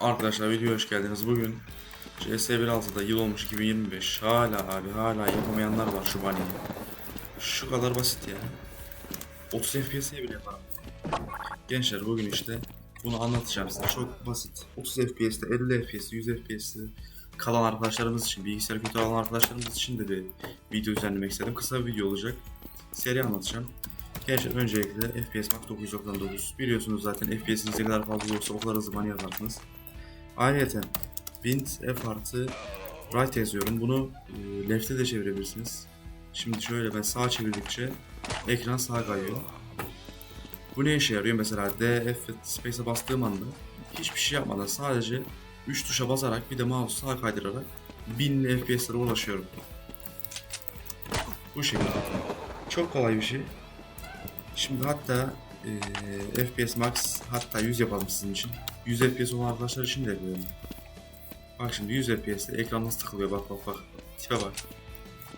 Arkadaşlar videoya hoş geldiniz. Bugün CS 1.6'da yıl olmuş 2025. Hala abi hala yapamayanlar var şu baniyi. Şu kadar basit ya. 30 FPS'e bile yaparım. Gençler bugün işte bunu anlatacağım size. Çok basit. 30 FPS'te 50 FPS'te 100 FPS'te kalan arkadaşlarımız için, bilgisayar kötü olan arkadaşlarımız için de bir video düzenlemek istedim. Kısa bir video olacak. Seri anlatacağım. Gençler öncelikle FPS Max 999 biliyorsunuz zaten FPS'iniz ne kadar fazla olursa o kadar hızlı bani yaparsınız. Ayrıca Bint F artı right yazıyorum. Bunu e, left'e de çevirebilirsiniz. Şimdi şöyle ben sağa çevirdikçe ekran sağa kayıyor. Bu ne işe yarıyor? Mesela D, F Space'e bastığım anda hiçbir şey yapmadan sadece 3 tuşa basarak bir de mouse sağa kaydırarak 1000 FPS'lere ulaşıyorum. Bu şekilde. Çok kolay bir şey. Şimdi hatta eee, FPS Max hatta 100 yapalım sizin için. 100 FPS olan arkadaşlar için de yapıyorum. Bak şimdi 100 FPS'te ekran nasıl takılıyor bak bak bak. Tipe bak.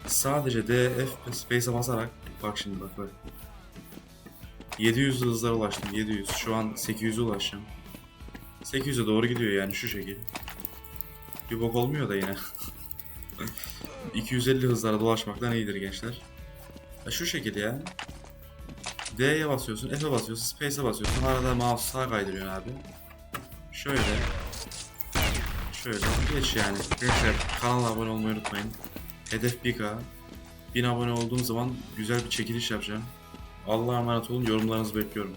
Sadece DF Space'e basarak bak şimdi bak bak. 700 hızlara ulaştım 700. Şu an 800'e ulaşacağım. 800'e doğru gidiyor yani şu şekil. Bir bok olmuyor da yine. 250 hızlara dolaşmaktan iyidir gençler. Ya şu şekil ya. D'ye basıyorsun, F'e basıyorsun, Space'e basıyorsun. Arada mouse sağa kaydırıyorsun abi. Şöyle. Şöyle. Geç yani. Gençler kanala abone olmayı unutmayın. Hedef 1K. 1000 abone olduğum zaman güzel bir çekiliş yapacağım. Allah'a emanet olun. Yorumlarınızı bekliyorum.